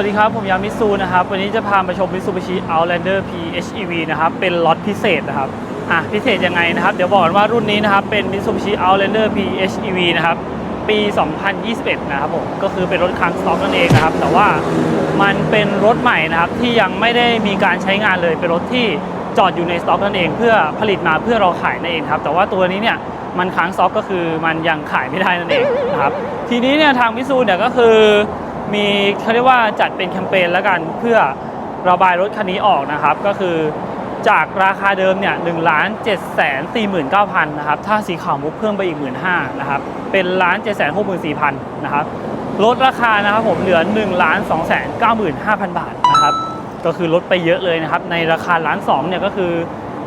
วัสดีครับ ผมยามิซูนะครับ วันนี้จะพามาชม Mitsubishi Outlander PHEV นะครับ เป็นล็อตพิเศษนะครับ อะ พิเศษยังไงนะครับ เดี๋ยวบอกกันว่ารุ่นนี้นะครับ เป็น Mitsubishi Outlander PHEV นะครับ ปี 2021 นะครับผม ก็คือเป็นรถค้างสต็อกนั่นเองนะครับ แต่ว่ามันเป็นรถใหม่นะครับ ที่ยังไม่ได้มีการใช้งานเลย เป็นรถที่จอดอยู่ในสต็อกนั่นเอง เพื่อผลิตมาเพื่อเราขายนั่นเองครับ แต่ว่าตัวนี้เนี่ยมันค้างสต็อกก็คือมันยังขายไม่ได้นั่นเองนะครับ ทีนี้เนี่ยทางมิซูเนี่ยก็คือ มีเขาเรียกว่าจัดเป็นแคมเปญแล้วกันเพื่อระบายรถคันนี้ออกนะครับ ก็คือจากราคาเดิมเนี่ยหนึ่งล้านเจ็ดแสนสี่หมื่นเก้าพันนะครับถ้าสีขาวมุกเพิ่มไปอีกหมื่นห้านะครับเป็นล้านเจ็ดแสนหกหมื่นสี่พันนะครับลดราคานะครับผมเหลือ1นึ่งล้านสองแสนเก้าหมื่นห้าพันบาทนะครับก็คือลดไปเยอะเลยนะครับ ในราคาล้านสองเนี่ยก็คือ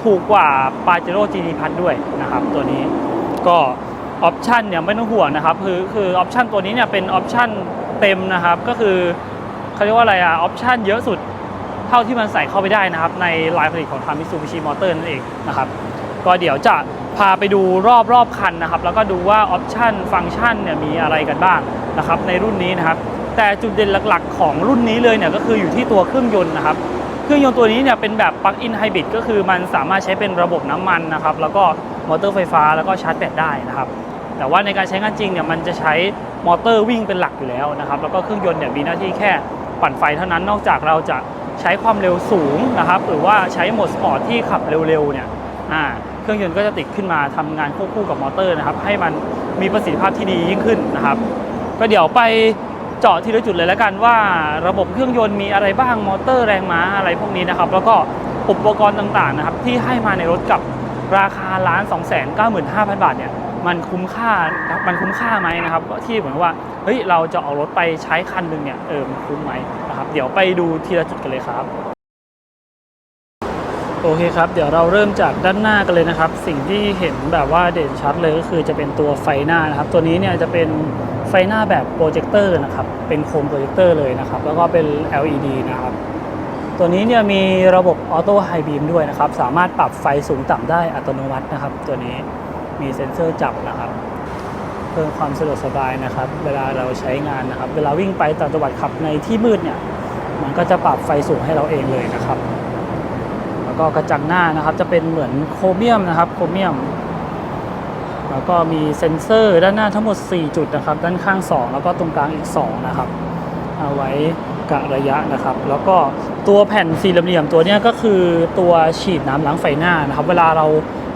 ถูกกว่าปาเจโร่จีนีพัทด้วยนะครับตัวนี้ก็ออปชันเนี่ยไม่ต้องห่วงนะครับคือคือออปชันตัวนี้เนี่ยเป็นออปชัน เต็มนะครับ ก็คือเขาเรียกว่าอะไรอะออปชันเยอะสุดเท่าที่มันใส่เข้าไปได้นะครับ ในลายผลิตของทางมิ t ซูบิชิมอเตอร์นั่นเองนะครับ ก็เดี๋ยวจะพาไปดูรอบรอบคันนะครับ แล้วก็ดูว่าออปชันฟังก์ชันเนี่ยมีอะไรกันบ้างนะครับ ในรุ่นนี้นะครับ แต่จุดเด่นหลักๆ ของรุ่นนี้เลยเนี่ยก็คืออยู่ที่ตัวเครื่องยนต์นะครับเครื่องยนต์ตัวนี้เนี่ยเป็นแบบปลั๊กอินไฮบริดก็คือมันสามารถใช้เป็นระบบน้ำมันนะครับ แล้วก็มอเตอร์ไฟฟ้าแล้วก็ชาร์จแบตได้นะครับ แต่ว่าในการใช้งานจริงเนี่ยมันจะใช้มอเตอร์วิ่งเป็นหลักอยู่แล้วนะครับ แล้วก็เครื่องยนต์เนี่ยมีหน้าที่แค่ปั่นไฟเท่านั้นนอกจากเราจะใช้ความเร็วสูงนะครับ หรือว่าใช้โหมดสปอร์ตที่ขับเร็วๆเนี่ยเครื่องยนต์ก็จะติดขึ้นมาทำงานควบคู่กับมอเตอร์นะครับ ให้มันมีประสิทธิภาพที่ดียิ่งขึ้นนะครับ ก็เดี๋ยวไปเจาะทีละจุดเลยแล้วกันว่าระบบเครื่องยนต์มีอะไรบ้างมอเตอร์แรงม้าอะไรพวกนี้นะครับ แล้วก็อุปกรณ์ต่างๆนะครับที่ให้มาในรถกับราคาล้าน2 9 5 0 0 0 บาทเนี่ย มันคุ้มค่ามันคุ้มค่าไหมนะครับที่เหมือนว่าเฮ้ยเราจะเอารถไปใช้คันหนึ่งเนี่ยเออมันคุ้มไหมนะครับเดี๋ยวไปดูทีละจุดกันเลยครับโอเคครับ เดี๋ยวเราเริ่มจากด้านหน้ากันเลยนะครับ สิ่งที่เห็นแบบว่าเด่นชัดเลยก็คือจะเป็นตัวไฟหน้านะครับ ตัวนี้เนี่ยจะเป็นไฟหน้าแบบโปรเจคเตอร์นะครับ เป็นโคมโปรเจคเตอร์เลยนะครับ แล้วก็เป็น LED นะครับ ตัวนี้เนี่ยมีระบบออโต้ไฮบีมด้วยนะครับ สามารถปรับไฟสูงต่ำได้อัตโนมัตินะครับ ตัวนี้ มีเซ็นเซอร์จับนะครับ เพิ่มความสะดวกสบายนะครับ เวลาเราใช้งานนะครับ เวลาวิ่งไปต่างจังหวัดขับในที่มืดเนี่ย มันก็จะปรับไฟสูงให้เราเองเลยนะครับ แล้วก็กระจังหน้านะครับจะเป็นเหมือนโครเมียมนะครับ โครเมียม แล้วก็มีเซ็นเซอร์ด้านหน้าทั้งหมด 4 จุดนะครับ ด้านข้าง 2 แล้วก็ตรงกลางอีก 2 นะครับ เอาไว้กะระยะนะครับ แล้วก็ตัวแผ่นสี่เหลี่ยมตัวนี้ก็คือตัวฉีดน้ำล้างไฟหน้านะครับ เวลาเรา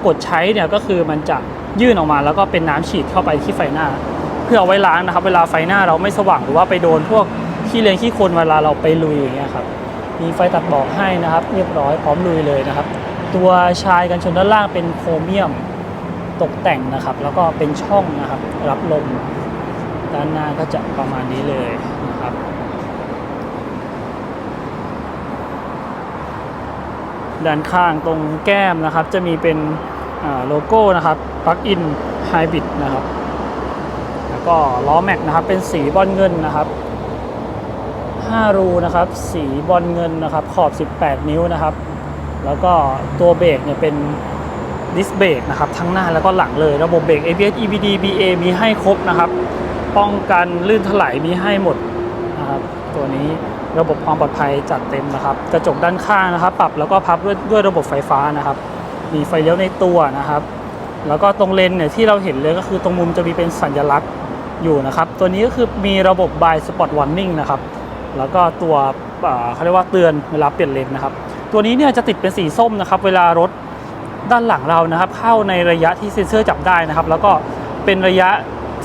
กดใช้เนี่ยก็คือมันจะยื่นออกมาแล้วก็เป็นน้ำฉีดเข้าไปที่ไฟหน้า เพื่อเอาไว้ล้างนะครับ เวลาไฟหน้าเราไม่สว่างหรือว่าไปโดนพวกขี้เลนขี้คนเวลาเราไปลุยอย่างเงี้ยครับมีไฟตัดบอกให้นะครับ เรียบร้อยพร้อมลุยเลยนะครับ ตัวชายกันชนด้านล่างเป็นโครเมียมตกแต่งนะครับ แล้วก็เป็นช่องนะครับ รับลมด้านหน้าก็จะประมาณนี้เลยนะครับด้านข้างตรงแก้มนะครับ จะมีเป็น โลโก้นะครับปลั๊กอินไฮบริดนะครับ แล้วก็ล้อแม็กนะครับเป็นสีบอลเงินนะครับ5รูนะครับสีบอลเงินนะครับขอบ 18 นิ้วนะครับ แล้วก็ตัวเบรกเนี่ยเป็นดิสเบรกนะครับทั้งหน้าแล้วก็หลังเลยระบบเบรก ABS EBD BA มีให้ครบนะครับ ป้องกันลื่นถลายมีให้หมดนะครับตัวนี้ระบบความปลอดภัยจัดเต็มนะครับ กระจกด้านข้างนะครับ ปรับแล้วก็พับด้วยด้วยระบบไฟฟ้านะครับ มีไฟเลี้ยวในตัวนะครับ แล้วก็ตรงเลนเนี่ยที่เราเห็นเลยก็คือตรงมุมจะมีเป็นสัญลักษณ์อยู่นะครับ ตัวนี้ก็คือมีระบบ by spot warning นะครับ แล้วก็ตัวเขาเรียกว่าเตือนเวลาเปลี่ยนเลนนะครับ ตัวนี้เนี่ยจะติดเป็นสีส้มนะครับ เวลารถด้านหลังเรานะครับ เข้าในระยะที่เซ็นเซอร์จับได้นะครับ แล้วก็เป็นระยะ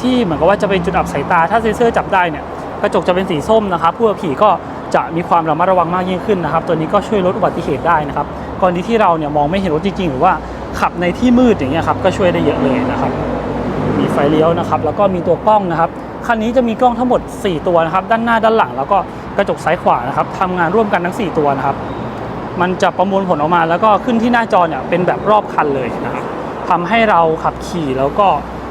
ที่เหมือนกับว่าจะเป็นจุดอับสายตา ถ้าเซ็นเซอร์จับได้เนี่ยกระจกจะเป็นสีส้มนะครับ ผู้ขับขี่ก็จะมีความระมัดระวังมากยิ่งขึ้นนะครับ ตัวนี้ก็ช่วยลดอุบัติเหตุได้นะครับ กรณีที่เราเนี่ยมองไม่เห็นรถจริงๆ หรือว่าขับในที่มืดอย่างเงี้ยครับก็ช่วยได้เยอะเลยนะครับมีไฟเลี้ยวนะครับแล้วก็มีตัวกล้องนะครับคันนี้จะมีกล้องทั้งหมด 4 ตัวนะครับด้านหน้าด้านหลัง แล้วก็กระจกซ้ายขวานะครับทำงานร่วมกันทั้ง 4 ตัวนะครับมันจะประมวลผลออกมาแล้วก็ขึ้นที่หน้าจอเนี่ยเป็นแบบรอบคันเลยนะครับทำให้เราขับขี่แล้วก็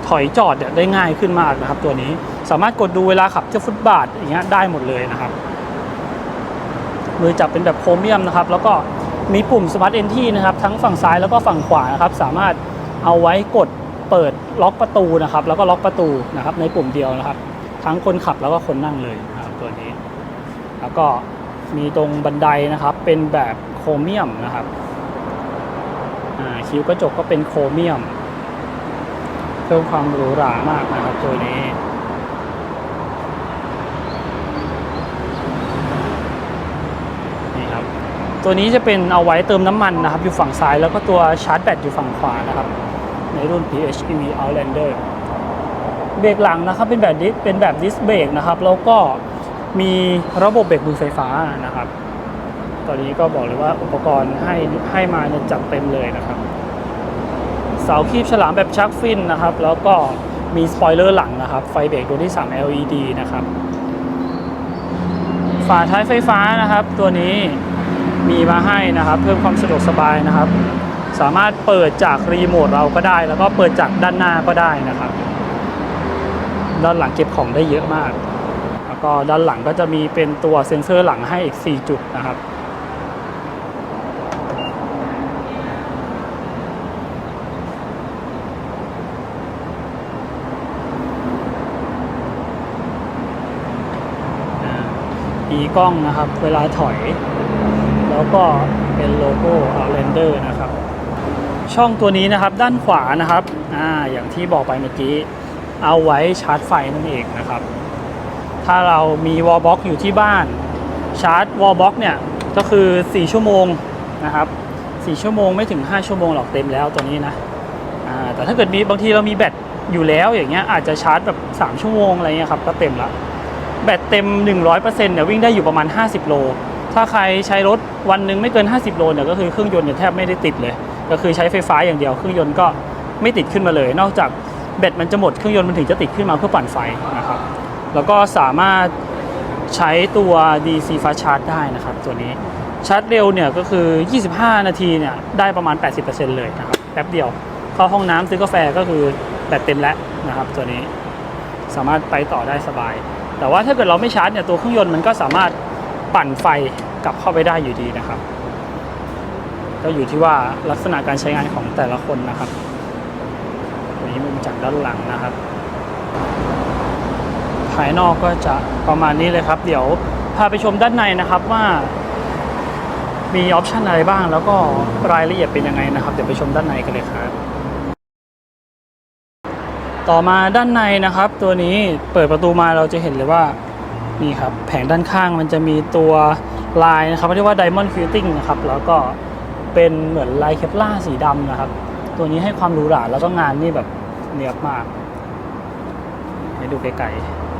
ถอยจอดเนี่ยได้ง่ายขึ้นมากนะครับ ตัวนี้สามารถกดดูเวลาขับเที่ยวฟุตบาทอย่างเงี้ยได้หมดเลยนะครับมือจับเป็นแบบโครเมียมนะครับ แล้วก็ มีปุ่ม Smart Entry นะครับทั้งฝั่งซ้ายแล้วก็ฝั่งขวานะครับสามารถเอาไว้กดเปิดล็อกประตูนะครับ แล้วก็ล็อกประตูนะครับ ในปุ่มเดียวนะครับ ทั้งคนขับแล้วก็คนนั่งเลยนะครับตัวนี้ แล้วก็มีตรงบันไดนะครับ เป็นแบบโครเมียมนะครับคิ้วกระจกก็เป็นโครเมียมเพิ่มความหรูหรามากนะครับตัวนี้ครับ ตัวนี้จะเป็นเอาไว้เติมน้ำมันนะครับ อยู่ฝั่งซ้ายแล้วก็ตัวชาร์จแบตอยู่ฝั่งขวานะครับ ในรุ่น PHEV Outlander เบรกหลังนะครับเป็นแบบดิสเป็นแบบดิสเบรกนะครับ แล้วก็มีระบบเบรกมือไฟฟ้านะครับ ตอนนี้ก็บอกเลยว่าอุปกรณ์ให้ให้มาเนี่ยจัดเต็มเลยนะครับ เสาคีบฉลามแบบชักฟินนะครับ แล้วก็มีสปอยเลอร์หลังนะครับ ไฟเบรกดวงที่ 3 LED นะครับ ฝาท้ายไฟฟ้านะครับ ตัวนี้ มีมาให้นะครับ เพิ่มความสะดวกสบายนะครับ สามารถเปิดจากรีโมทเราก็ได้ แล้วก็เปิดจากด้านหน้าก็ได้นะครับ ด้านหลังเก็บของได้เยอะมาก แล้วก็ด้านหลังก็จะมีเป็นตัวเซ็นเซอร์หลังให้อีก 4 จุดนะครับอีกล้องนะครับ เวลาถอย แล้วก็เป็นโลโก้ Outlander นะครับ ช่องตัวนี้นะครับด้านขวานะครับอ่าอย่างที่บอกไปเมื่อกี้ เอาไว้ชาร์จไฟนั่นเองนะครับ ถ้าเรามีวอลบ็อกอยู่ที่บ้านชาร์จวอลบ็อกเนี่ยก็คือ 4 ชั่วโมงนะครับ 4 ชั่วโมงไม่ถึง 5 ชั่วโมงหรอกเต็มแล้วตัวนี้นะแต่ถ้าเกิดมีบางทีเรามีแบตอยู่แล้วอย่างเงี้ยอาจจะชาร์จแบบ 3 ชั่วโมงอะไรเงี้ยครับก็เต็มละแบตเต็ม 100%เนี่ยวิ่งได้อยู่ประมาณ 50 โล ถ้าใครใช้รถวันหนึ่งไม่เกิน 50 โลเนี่ยก็คือเครื่องยนต์เนี่ยแทบไม่ได้ติดเลย ก็คือใช้ไฟฟ้าอย่างเดียวเครื่องยนต์ก็ไม่ติดขึ้นมาเลย นอกจากแบตมันจะหมดเครื่องยนต์มันถึงจะติดขึ้นมาเพื่อปั่นไฟนะครับแล้วก็สามารถใช้ตัว DC fast charge ได้นะครับ ตัวนี้ชาร์จเร็วเนี่ยก็คือ 25 นาทีเนี่ยได้ประมาณ 80%เลยนะครับแป๊บเดียวเข้าห้องน้ำซื้อกาแฟก็คือแบตเต็มแล้วนะครับ ตัวนี้สามารถไปต่อได้สบาย แต่ว่าถ้าเกิดเราไม่ชาร์จเนี่ยตัวเครื่องยนต์มันก็สามารถ ปั่นไฟกลับเข้าไปได้อยู่ดีนะครับ ก็อยู่ที่ว่าลักษณะการใช้งานของแต่ละคนนะครับตัวนี้มุมจากด้านหลังนะครับ ภายนอกก็จะประมาณนี้เลยครับ เดี๋ยวพาไปชมด้านในนะครับว่า มีออปชันอะไรบ้าง แล้วก็รายละเอียดเป็นยังไงนะครับ เดี๋ยวไปชมด้านในกันเลยครับต่อมาด้านในนะครับ ตัวนี้เปิดประตูมาเราจะเห็นเลยว่า นี่ครับแผงด้านข้างมันจะมีตัวลายนะครับเรียกว่า Diamond Fitting นะครับ แล้วก็เป็นเหมือนลายเคปล่าสีดำนะครับ ตัวนี้ให้ความหรูหราแล้วก็งานนี่แบบเนียบมาก ให้ดูไกล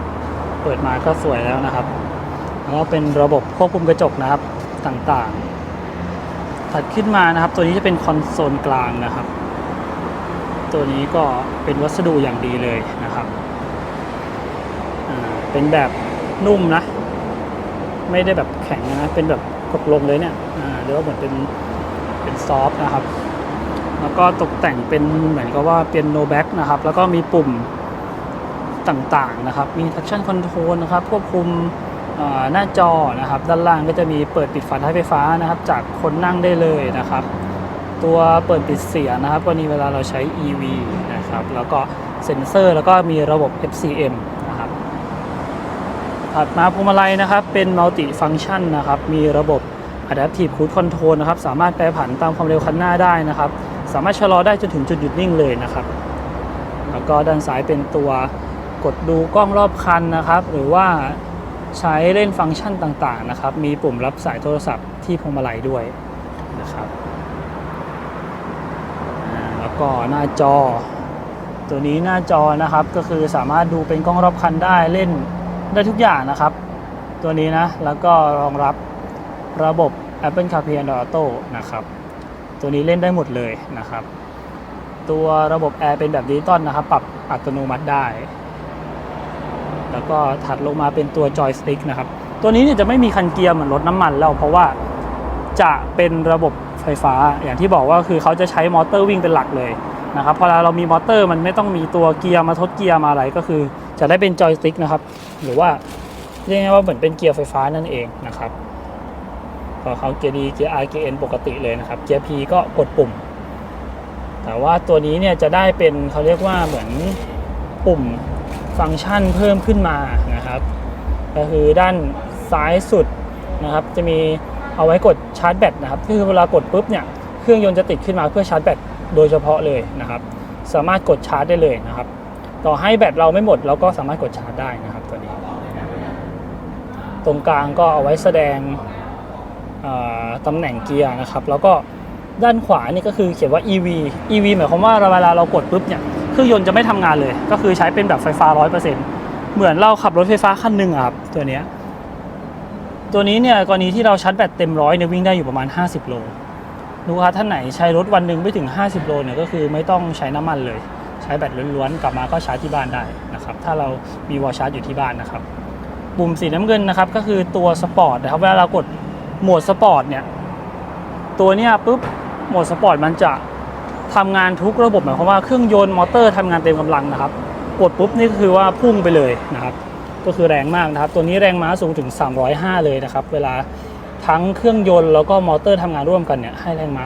ๆเปิดมาก็สวยแล้วนะครับ แล้วก็เป็นระบบควบคุมกระจกนะครับต่างๆ ถัดขึ้นมานะครับ ตัวนี้จะเป็นคอนโซลกลางนะครับ ตัวนี้ก็เป็นวัสดุอย่างดีเลยนะครับเป็นแบบ นุ่มนะ ไม่ได้แบบแข็งนะ เป็นแบบกดลงเลยเนี่ยอ่าเรียกว่าเหมือนเป็นเป็นซอฟต์นะครับ แล้วก็ตกแต่งเป็นเหมือนกับว่าเป็นโนแบ็กนะครับ แล้วก็มีปุ่มต่างๆนะครับ มี traction control นะครับ ควบคุมหน้าจอนะครับ ด้านล่างก็จะมีเปิดปิดฝาท้ายไฟฟ้านะครับ จากคนนั่งได้เลยนะครับ ตัวเปิดปิดเสียงนะครับกรณีเวลาเราใช้ EV นะครับ แล้วก็เซ็นเซอร์แล้วก็มีระบบ FCM ถัดมาพวงมาลัยนะครับ เป็นมัลติฟัง c t ชันนะครับ มีระบบ Adaptive Cruise Control นะครับ สามารถแปรผันตามความเร็วคันหน้าได้นะครับ สามารถชะลอได้จนถึงจุดหยุดนิ่งเลยนะครับ แล้วก็ด้านซ้ายเป็นตัวกดดูกล้องรอบคันนะครับ หรือว่าใช้เล่นฟังก์ชันต่างๆนะครับ มีปุ่มรับสายโทรศัพท์ที่พวงมาลัยด้วยนะครับ แล้วก็หน้าจอ ตัวนี้หน้าจอนะครับก็คือสามารถดูเป็นกล้องรอบคันได้เล่น ได้ทุกอย่างนะครับ ตัวนี้นะ แล้วก็รองรับระบบ Apple CarPlay Android Auto นะครับ ตัวนี้เล่นได้หมดเลยนะครับ ตัวระบบแอร์เป็นแบบดิจิตอลนะครับ ปรับอัตโนมัติได้ แล้วก็ถัดลงมาเป็นตัวจอยสติ๊กนะครับ ตัวนี้เนี่ยจะไม่มีคันเกียร์เหมือนรถน้ำมันแล้ว เพราะว่าจะเป็นระบบไฟฟ้า อย่างที่บอกว่าคือเขาจะใช้มอเตอร์วิ่งเป็นหลักเลยนะครับ พอเรามีมอเตอร์มันไม่ต้องมีตัวเกียร์มาทดเกียร์มาอะไรก็คือ จะได้เป็นจอยสติ๊กนะครับ หรือว่าเรียกง่ายๆว่าเหมือนเป็นเกียร์ไฟฟ้านั่นเองนะครับพอเขาเกียร์ดีเกียร์ R เกียร์ N ปกติเลยนะครับ เกียร์ P ก็กดปุ่ม แต่ว่าตัวนี้เนี่ยจะได้เป็นเขาเรียกว่าเหมือนปุ่มฟังก์ชันเพิ่มขึ้นมานะครับ ก็คือด้านซ้ายสุดนะครับ จะมีเอาไว้กดชาร์จแบตนะครับคือเวลากดปุ๊บเนี่ยเครื่องยนต์จะติดขึ้นมาเพื่อชาร์จแบตโดยเฉพาะเลยนะครับ สามารถกดชาร์จได้เลยนะครับ ต่อให้แบตเราไม่หมดเราก็สามารถกดชาร์จได้นะครับตัวนี้ ตรงกลางก็เอาไว้แสดงตำแหน่งเกียร์นะครับ แล้วก็ด้านขวานี่ก็คือเขียนว่า EV EV หมายความว่าเวลาเรากดปุ๊บเนี่ยเครื่องยนต์จะไม่ทำงานเลย ก็คือใช้เป็นแบบไฟฟ้า 100%เหมือนเราขับรถไฟฟ้าคันหนึ่งครับตัวนี้ ตัวนี้เนี่ยกรณีที่เราชาร์จแบตเต็มร้อยเนี่ยวิ่งได้อยู่ประมาณ 50 โลลูกค้าท่านไหนใช้รถวันหนึ่งไม่ถึง 50 โลเนี่ยก็คือไม่ต้องใช้น้ำมันเลย ช้แบตล้วนๆ กลับมาก็ชาร์จที่บ้านได้นะครับ ถ้าเรามีวอลชาร์จอยู่ที่บ้านนะครับ ปุ่มสีน้ำเงินนะครับ ก็คือตัวสปอร์ตนะครับเวลาเรากดโหมดสปอร์ตเนี่ย ตัวเนี้ยปุ๊บโหมดสปอร์ตมันจะทำงานทุกระบบหมายความว่าเครื่องยนต์มอเตอร์ทำงานเต็มกำลังนะครับ กดปุ๊บนี่ก็คือว่าพุ่งไปเลยนะครับ ก็คือแรงมากนะครับ ตัวนี้แรงม้าสูงถึง 305 เลยนะครับ เวลาทั้งเครื่องยนต์แล้วก็มอเตอร์ทำงานร่วมกันเนี่ยให้แรงม้า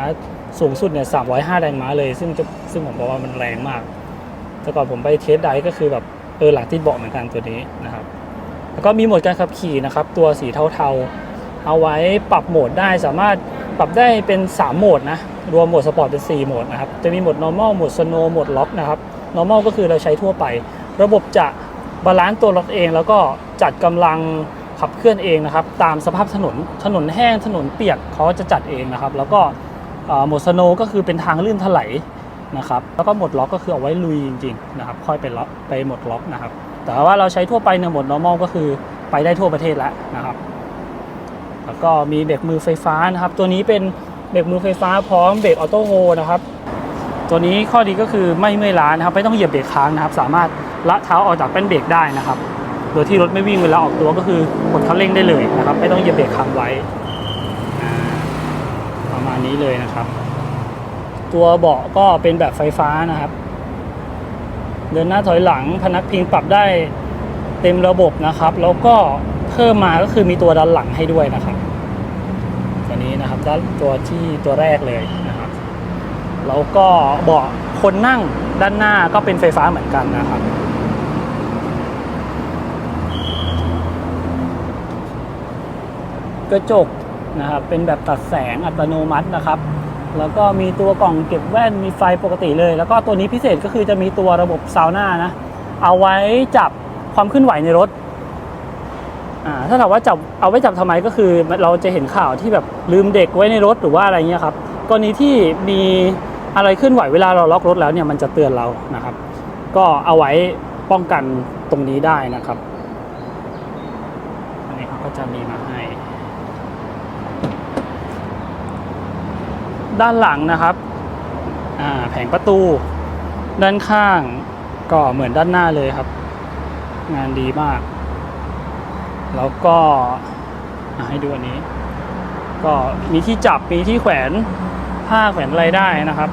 สูงสุดเนี่ย305 แรงม้าเลย ซึ่งจะซึ่งผมบอกว่ามันแรงมาก แต่ก่อนผมไปเทสไดก็คือแบบเออหลังติดเบาะเหมือนกันตัวนี้นะครับแล้วก็มีโหมดการขับขี่นะครับ ตัวสีเทาๆ เอาไว้ปรับโหมดได้สามารถปรับได้เป็น 3 โหมดนะ รวมโหมดสปอร์ตเป็น 4 โหมดนะครับ จะมีโหมด normal โหมด snow โหมด lock นะครับ normal ก็คือเราใช้ทั่วไป ระบบจะบาลานซ์ตัวรถเอง แล้วก็จัดกำลังขับเคลื่อนเองนะครับ ตามสภาพถนน ถนนแห้ง ถนนเปียกเขาจะจัดเองนะครับ แล้วก็โหมด snow ก็คือเป็นทางลื่นถลาย นะครับแล้วก็หมดล็อกก็คือเอาไว้ลุยจริงๆนะครับค่อยไปล็อกไปหมดล็อกนะครับ แต่ว่าเราใช้ทั่วไปในโหมด normal ก็คือไปได้ทั่วประเทศแล้วนะครับ แล้วก็มีเบรกมือไฟฟ้านะครับ ตัวนี้เป็นเบรกมือไฟฟ้าพร้อมเบรกออโต้โฮนะครับ ตัวนี้ข้อดีก็คือไม่เมื่อยล้านะครับ ไม่ต้องเหยียบเบรกค้างนะครับ สามารถละเท้าออกจากแป้นเบรกได้นะครับ โดยที่รถไม่วิ่งเวลาออกตัวก็คือกดคันเร่งได้เลยนะครับ ไม่ต้องเหยียบเบรกค้างไว้ประมาณนี้เลยนะครับ ตัวเบาะก็เป็นแบบไฟฟ้านะครับ เดินหน้าถอยหลังพนักพิงปรับได้เต็มระบบนะครับ แล้วก็เพิ่มมาก็คือมีตัวด้านหลังให้ด้วยนะครับ ตัวนี้นะครับด้านตัวที่ตัวแรกเลยนะครับ แล้วก็เบาะคนนั่งด้านหน้าก็เป็นไฟฟ้าเหมือนกันนะครับกระจกนะครับเป็นแบบตัดแสงอัตโนมัตินะครับ แล้วก็มีตัวกล่องเก็บแว่นมีไฟปกติเลย แล้วก็ตัวนี้พิเศษก็คือจะมีตัวระบบซาวน่านะ เอาไว้จับความเคลื่อนไหวในรถอ่าถ้าถามว่าจับเอาไว้จับทำไมก็คือเราจะเห็นข่าวที่แบบลืมเด็กไว้ในรถหรือว่าอะไรเงี้ยครับกรณีที่มีอะไรเคลื่อนไหวเวลาเราล็อกรถแล้วเนี่ยมันจะเตือนเรานะครับ ก็เอาไว้ป้องกันตรงนี้ได้นะครับ อันนี้เขาก็จะมีมาให้ ด้านหลังนะครับแผงประตู ด้านข้างก็เหมือนด้านหน้าเลยครับ งานดีมาก แล้วก็ให้ดูอันนี้ ก็มีที่จับมีที่แขวนผ้าแขวนอะไรได้นะครับ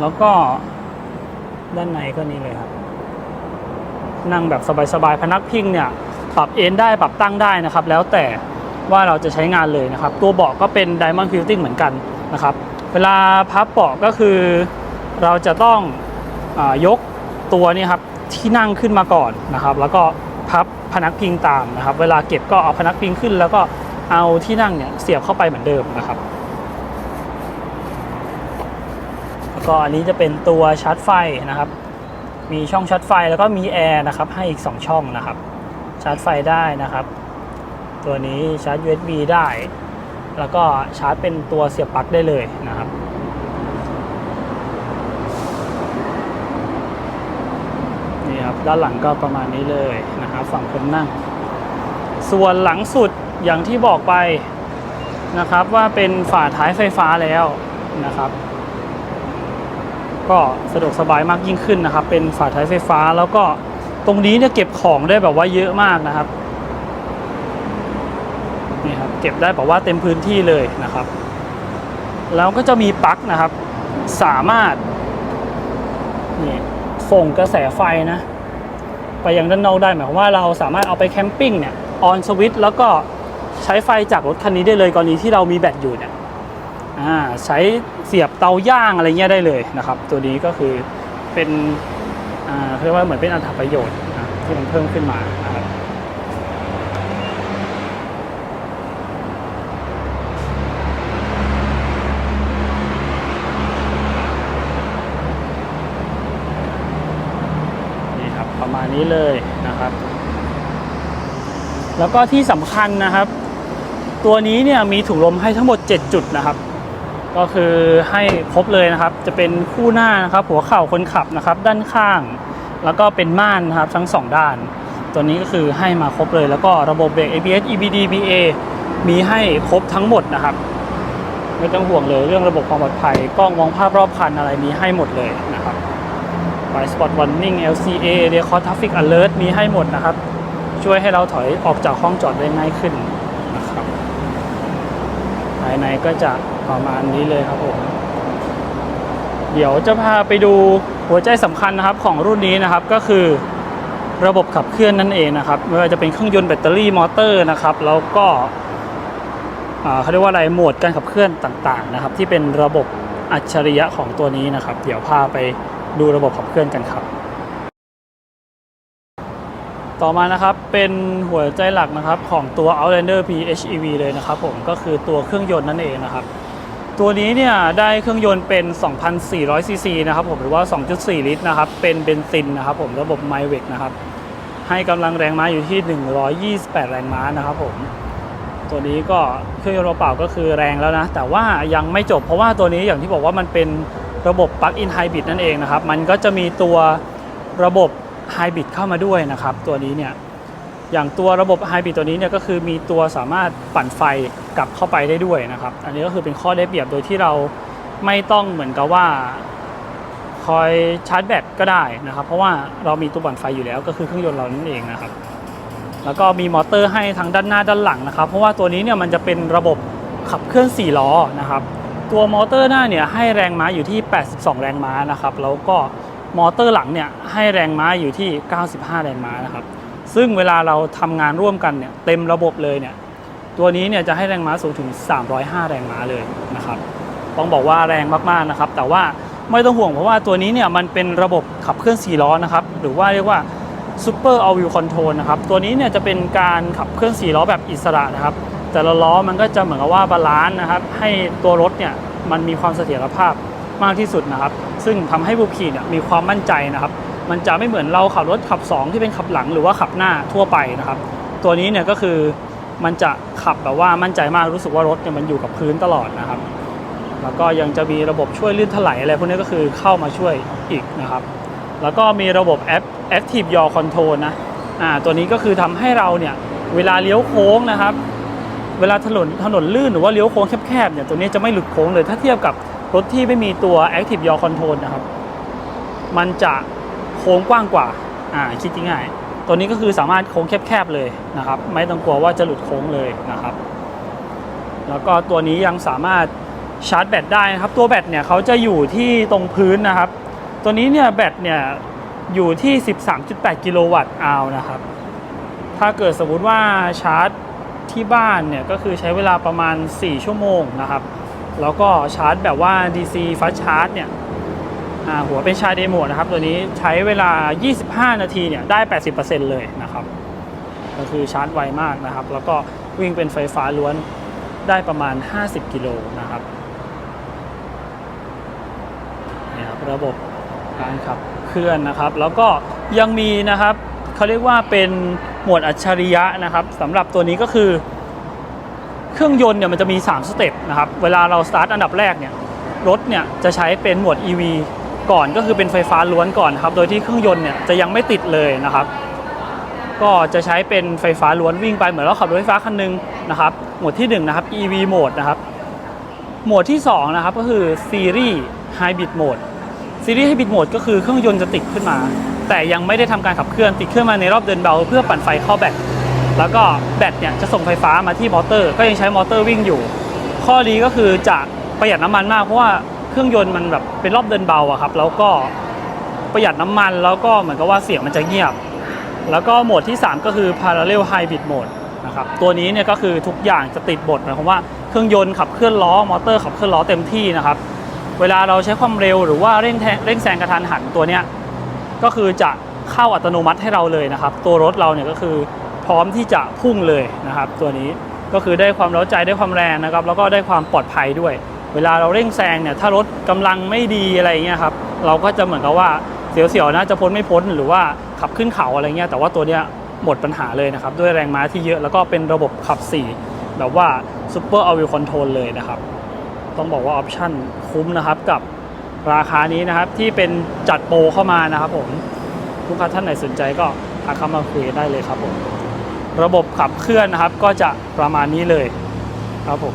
แล้วก็ด้านในก็นี่เลยครับ นั่งแบบสบายๆพนักพิงเนี่ย ปรับเอนได้ปรับตั้งได้นะครับ แล้วแต่ ว่าเราจะใช้งานเลยนะครับ ตัวเบาะก็เป็น Diamond Quilting เหมือนกันนะครับ เวลาพับเบาะก็คือเราจะต้องอยกตัวนี้ครับที่นั่งขึ้นมาก่อนนะครับ แล้วก็พับพนักพิงตามนะครับ เวลาเก็บก็เอาพนักพิงขึ้น แล้วก็เอาที่นั่งเนี่ยเสียบเข้าไปเหมือนเดิมนะครับแล้วก็อันนี้จะเป็นตัวชาร์จไฟนะครับ มีช่องชาร์จไฟแล้วก็มีแอร์นะครับให้อีก 2 ช่องนะครับ ชาร์จไฟได้นะครับ ตัวนี้ชาร์จ USB ได้ แล้วก็ชาร์จเป็นตัวเสียบปลั๊กได้เลยนะครับ นี่ครับ ด้านหลังก็ประมาณนี้เลยนะครับฝั่งคนนั่ง ส่วนหลังสุดอย่างที่บอกไปนะครับว่าเป็นฝาท้ายไฟฟ้าแล้วนะครับ ก็สะดวกสบายมากยิ่งขึ้นนะครับ เป็นฝาท้ายไฟฟ้าแล้วก็ตรงนี้เนี่ยเก็บของได้แบบว่าเยอะมากนะครับนี่ครับ เก็บได้แบบว่าเต็มพื้นที่เลยนะครับ แล้วก็จะมีปลั๊กนะครับ สามารถนี่ส่งกระแสไฟนะ ไปยังด้านนอกได้หมายความว่าเราสามารถเอาไปแคมปิ้งเนี่ยออนสวิตแล้วก็ใช้ไฟจากรถคันนี้ได้เลยกรณีที่เรามีแบตอยู่เนี่ยใช้เสียบเตาย่างอะไรเงี้ยได้เลยนะครับ ตัวนี้ก็คือเป็นเรียกว่าเหมือนเป็นอัตประโยชน์ที่มันเพิ่มขึ้นมานะครับ ประมาณนี้เลยนะครับ แล้วก็ที่สำคัญนะครับ ตัวนี้เนี่ยมีถุงลมให้ทั้งหมด 7 จุดนะครับ ก็คือให้ครบเลยนะครับ จะเป็นคู่หน้านะครับ หัวเข่าคนขับนะครับ ด้านข้าง แล้วก็เป็นม่านนะครับทั้งสองด้าน ตัวนี้ก็คือให้มาครบเลย แล้วก็ระบบเบรก ABS EBD BA มีให้ครบทั้งหมดนะครับไม่ต้องห่วงเลยเรื่องระบบความปลอดภัยกล้องมองภาพรอบคันอะไรมีให้หมดเลยนะครับ ไฟ Spot Warning LCA Record Traffic Alert มีให้หมดนะครับ ช่วยให้เราถอยออกจากห้องจอดได้ง่ายขึ้นนะครับภายในก็จะประมาณนี้เลยครับผมเดี๋ยวจะพาไปดูหัวใจสำคัญนะครับของรุ่นนี้นะครับก็คือระบบขับเคลื่อนนั่นเองนะครับไม่ว่าจะเป็นเครื่องยนต์แบตเตอรี่มอเตอร์นะครับ แล้วก็เขาเรียกว่าอะไรโหมดการขับเคลื่อนต่างๆนะครับ ที่เป็นระบบอัจฉริยะของตัวนี้นะครับ เดี๋ยวพาไป ดูระบบขับเคลื่อนกันครับ ต่อมานะครับเป็นหัวใจหลักนะครับของตัว Outlander PHEV เลยนะครับผมก็คือตัวเครื่องยนต์นั่นเองนะครับ ตัวนี้เนี่ยได้เครื่องยนต์เป็น 2,400 ซีซีนะครับผมหรือว่า 2.4 ลิตรนะครับ เป็นเบนซินนะครับผมระบบไมเวกนะครับ ให้กำลังแรงม้าอยู่ที่ 128 แรงม้านะครับผมตัวนี้ก็เครื่องยนต์เปล่าก็คือแรงแล้วนะ แต่ว่ายังไม่จบเพราะว่าตัวนี้อย่างที่บอกว่ามันเป็น ระบบปลั๊กอินไฮบริดนั่นเองนะครับ มันก็จะมีตัวระบบไฮบริดเข้ามาด้วยนะครับ ตัวนี้เนี่ยอย่างตัวระบบไฮบริดตัวนี้เนี่ยก็คือมีตัวสามารถปั่นไฟกลับเข้าไปได้ด้วยนะครับ อันนี้ก็คือเป็นข้อได้เปรียบโดยที่เราไม่ต้องเหมือนกับว่าคอยชาร์จแบตก็ได้นะครับ เพราะว่าเรามีตัวปั่นไฟอยู่แล้วก็คือเครื่องยนต์เรานั่นเองนะครับ แล้วก็มีมอเตอร์ให้ทั้งด้านหน้าด้านหลังนะครับ เพราะว่าตัวนี้เนี่ยมันจะเป็นระบบขับเคลื่อน4ล้อนะครับ ตัวมอเตอร์หน้าเนี่ยให้แรงม้าอยู่ที่ 82 แรงม้านะครับแล้วก็มอเตอร์หลังเนี่ยให้แรงม้าอยู่ที่ 95 แรงม้านะครับซึ่งเวลาเราทำงานร่วมกันเนี่ยเต็มระบบเลยเนี่ยตัวนี้เนี่ยจะให้แรงม้าสูงถึง 305 แรงม้าเลยนะครับต้องบอกว่าแรงมากๆนะครับ แต่ว่าไม่ต้องห่วงเพราะว่าตัวนี้เนี่ยมันเป็นระบบขับเคลื่อน4ล้อนะครับหรือว่าเรียกว่า Super All Wheel Control นะครับตัวนี้เนี่ยจะเป็นการขับเคลื่อน4ล้อแบบอิสระนะครับ แต่ละล้อมันก็จะเหมือนกับว่าบาลานซ์นะครับให้ตัวรถเนี่ยมันมีความเสถียรภาพมากที่สุดนะครับ ซึ่งทำให้ผู้ขี่เนี่ยมีความมั่นใจนะครับ มันจะไม่เหมือนเราขับรถขับ 2 ที่เป็นขับหลังหรือว่าขับหน้าทั่วไปนะครับ ตัวนี้เนี่ยก็คือมันจะขับแบบว่ามั่นใจมากรู้สึกว่ารถเนี่ยมันอยู่กับพื้นตลอดนะครับ แล้วก็ยังจะมีระบบช่วยลื่นถลายอะไรพวกนี้ก็คือเข้ามาช่วยอีกนะครับ แล้วก็มีระบบ App Active Yaw Control นะอ่าตัวนี้ก็คือทำให้เราเนี่ยเวลาเลี้ยวโค้งนะครับ เวลาถนนถนนลื่นหรือว่าเลี้ยวโค้งแคบๆเนี่ยตัวนี้จะไม่หลุดโค้งเลย ถ้าเทียบกับรถที่ไม่มีตัว Active Yaw Control นะครับ มันจะโค้งกว้างกว่า อ่าคิดง่ายๆตัวนี้ก็คือสามารถโค้งแคบๆเลยนะครับ ไม่ต้องกลัวว่าจะหลุดโค้งเลยนะครับ แล้วก็ตัวนี้ยังสามารถชาร์จแบตได้นะครับ ตัวแบตเนี่ยเขาจะอยู่ที่ตรงพื้นนะครับ ตัวนี้เนี่ยแบตเนี่ยอยู่ที่ 13.8 กิโลวัตต์อาวนะครับ ถ้าเกิดสมมุติว่าชาร์จ ที่บ้านเนี่ยก็คือใช้เวลาประมาณ 4 ชั่วโมงนะครับ แล้วก็ชาร์จแบบว่า DC Fast Charge เนี่ยหัวเป็นชาร์จเดโมนะครับ ตัวนี้ใช้เวลา 25 นาทีเนี่ยได้ 80%เลยนะครับ ก็คือชาร์จไวมากนะครับ แล้วก็วิ่งเป็นไฟฟ้าล้วนได้ประมาณ 50 กิโลนะครับนี่ครับระบบการขับเคลื่อนนะครับ แล้วก็ยังมีนะครับเขาเรียกว่าเป็น หมวดอัจฉริยะนะครับสำหรับตัวนี้ก็คือ เครื่องยนต์เนี่ยมันจะมี 3 สเต็ปนะครับ เวลาเราสตาร์ทอันดับแรกเนี่ยรถเนี่ยจะใช้เป็นโหมวด EV ก่อนก็คือเป็นไฟฟ้าล้วนก่อนครับ โดยที่เครื่องยนต์เนี่ยจะยังไม่ติดเลยนะครับ ก็จะใช้เป็นไฟฟ้าล้วนวิ่งไปเหมือนเราขับรถไฟฟ้าคันหนึงนะครับโหมดที่1นะครับ EV โหมดนะครับโหมดที่2นะครับก็คือซีรีส์ไฮบริดโหมด ซีรีส์ไฮบริดโหมดก็คือเครื่องยนต์จะติดขึ้นมา แต่ยังไม่ได้ทำการขับเคลื่อนติดขึ้นมาในรอบเดินเบา เพื่อปั่นไฟเข้าแบตแล้วก็แบตเนี่ยจะส่งไฟฟ้ามาที่มอเตอร์ ก็ยังใช้มอเตอร์วิ่งอยู่ ข้อดีก็คือจะประหยัดน้ำมันมากเพราะว่าเครื่องยนต์มันแบบเป็นรอบเดินเบาอะครับแล้วก็ประหยัดน้ำมันแล้วก็เหมือนกับว่าเสียงมันจะเงียบ แล้วก็โหมดที่ 3 ก็คือ parallel hybrid mode นะครับตัวนี้เนี่ยก็คือทุกอย่างจะติดบทหมายความว่าเครื่องยนต์ขับเคลื่อนล้อมอเตอร์ขับเคลื่อนล้อเต็มที่นะครับ เวลาเราใช้ความเร็วหรือว่าเร่งเร่งแซงกระทันหันตัวเนี้ยก็คือจะเข้าอัตโนมัติให้เราเลยนะครับ ตัวรถเราเนี่ยก็คือพร้อมที่จะพุ่งเลยนะครับ ตัวนี้ก็คือได้ความเร้าใจได้ความแรงนะครับ แล้วก็ได้ความปลอดภัยด้วย เวลาเราเร่งแซงเนี่ยถ้ารถกำลังไม่ดีอะไรเงี้ยครับเราก็จะเหมือนกับว่าเสียวๆนะจะพ้นไม่พ้นหรือว่าขับขึ้นเขาอะไรเงี้ยแต่ว่าตัวเนี้ยหมดปัญหาเลยนะครับ ด้วยแรงม้าที่เยอะแล้วก็เป็นระบบขับ 4 แบบว่า Super All Wheel Control เลยนะครับ ต้องบอกว่าออปชั่นคุ้มนะครับกับราคานี้นะครับที่เป็นจัดโปรเข้ามานะครับผมลูกค้าท่านไหนสนใจก็ทักเข้ามาคุยได้เลยครับผมระบบขับเคลื่อนนะครับ ก็จะประมาณนี้เลยครับผม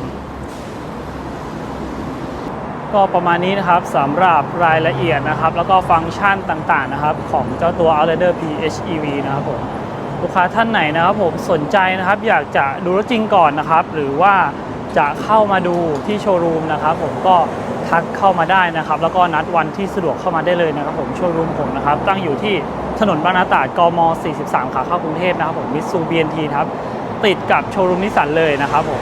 ก็ประมาณนี้นะครับสำหรับรายละเอียดนะครับ แล้วก็ฟังก์ชันต่างๆนะครับ ของเจ้าตัว Outlander PHEV นะครับผมลูกค้าท่านไหนนะครับผมสนใจนะครับ อยากจะดูรถจริงก่อนนะครับ หรือว่า จะเข้ามาดูที่โชว์รูมนะครับผมก็ทักเข้ามาได้นะครับ แล้วก็นัดวันที่สะดวกเข้ามาได้เลยนะครับผมโชว์รูมผมนะครับ ตั้งอยู่ที่ถนนบางนาตราดกม 43 ขาเข้ากรุงเทพนะครับผมมิตซู BNT ครับติดกับโชว์รูมนิสสันเลยนะครับผม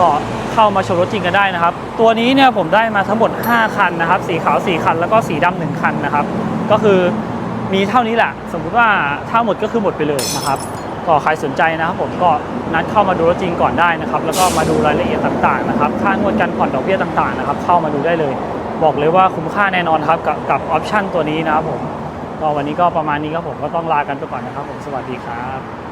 ก็เข้ามาชมรถจริงกันได้นะครับ ตัวนี้เนี่ยผมได้มาทั้งหมด 5 คันนะครับ สีขาว 4 คัน แล้วก็สีดำหนึ่งคันนะครับ ก็คือมีเท่านี้แหละ สมมุติว่าถ้าหมดก็คือหมดไปเลยนะครับ ก็ใครสนใจนะครับผมก็นัดเข้ามาดูรถจริงก่อนได้นะครับ แล้วก็มาดูรายละเอียดต่างๆนะครับ ค่างวดการผ่อนดอกเบี้ยต่างๆนะครับ เข้ามาดูได้เลย บอกเลยว่าคุ้มค่าแน่นอนครับกับกับออปชั่นตัวนี้นะครับผมก็วันนี้ก็ประมาณนี้ครับผมก็ต้องลากันไปก่อนนะครับผมสวัสดีครับ